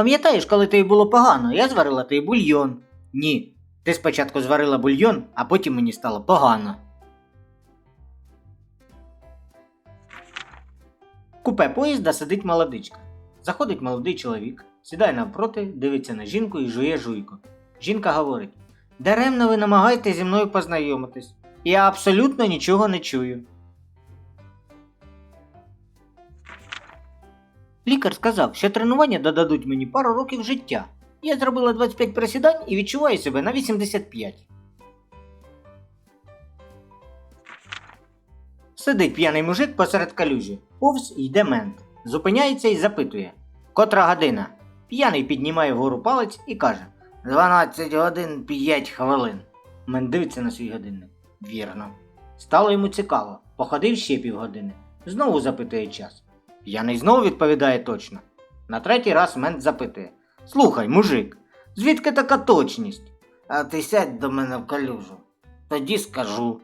Пам'ятаєш, коли тобі було погано, я зварила тобі бульйон. Ні. Ти спочатку зварила бульйон, а потім мені стало погано. Купе поїзда сидить молодичка. Заходить молодий чоловік, сідає навпроти, дивиться на жінку і жує жуйку. Жінка говорить: Даремно ви намагаєтесь зі мною познайомитись. Я абсолютно нічого не чую. Лікар сказав, що тренування додадуть мені пару років життя. Я зробила 25 присідань і відчуваю себе на 85. Сидить п'яний мужик посеред калюжі. Повз йде мент. Зупиняється і запитує. Котра година? П'яний піднімає вгору палець і каже: 12 годин 5 хвилин. Мент дивиться на свій годинник. Вірно. Стало йому цікаво. Походив ще півгодини. Знову запитує час. П'яний знову відповідає точно. На третій раз мент запитує: Слухай, мужик, звідки така точність? А ти сядь до мене в калюжу. Тоді скажу.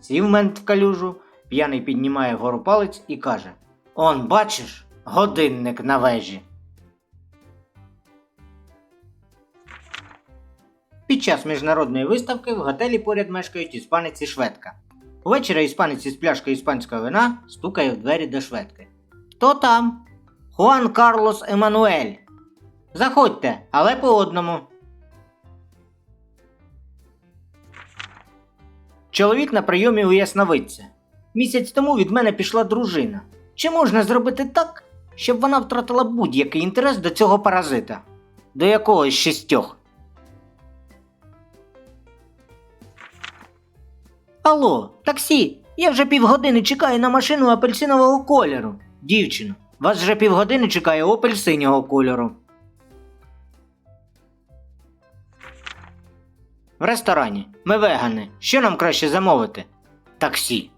Сів мент в калюжу, п'яний піднімає вгору палець і каже: Он, бачиш, годинник на вежі. Під час міжнародної виставки в готелі поряд мешкають іспанець і шведка. Увечері іспанець із пляшкою іспанського вина стукає в двері до шведки. Хто там? Хуан Карлос Еммануель. Заходьте, але по одному. Чоловік на прийомі у ясновидця. Місяць тому від мене пішла дружина. Чи можна зробити так, щоб вона втратила будь-який інтерес до цього паразита? До якогось шістьох. Алло, таксі, я вже півгодини чекаю на машину апельсинового кольору. Дівчино, вас вже півгодини чекає опель синього кольору. В ресторані. Ми вегани. Що нам краще замовити? Таксі.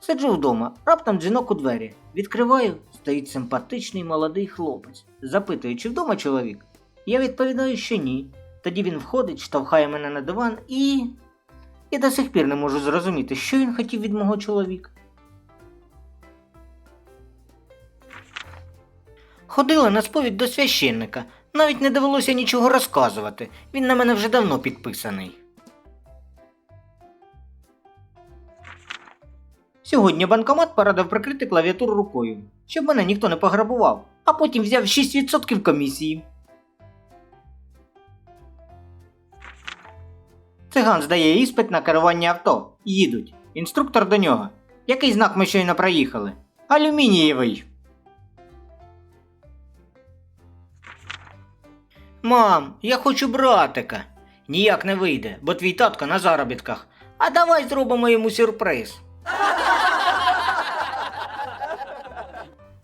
Сиджу вдома, раптом дзвінок у двері. Відкриваю, стоїть симпатичний молодий хлопець. Запитує, чи вдома чоловік. Я відповідаю, що ні. Тоді він входить, штовхає мене на диван і. Я до сих пір не можу зрозуміти, що він хотів від мого чоловіка. Ходила на сповідь до священника. Навіть не довелося нічого розказувати. Він на мене вже давно підписаний. Сьогодні банкомат порадив прикрити клавіатуру рукою, щоб мене ніхто не пограбував, а потім взяв 6% комісії. Циган здає іспит на керування авто. Їдуть. Інструктор до нього. Який знак ми щойно проїхали? Алюмінієвий. Мам, я хочу братика. Ніяк не вийде, бо твій татко на заробітках. А давай зробимо йому сюрприз.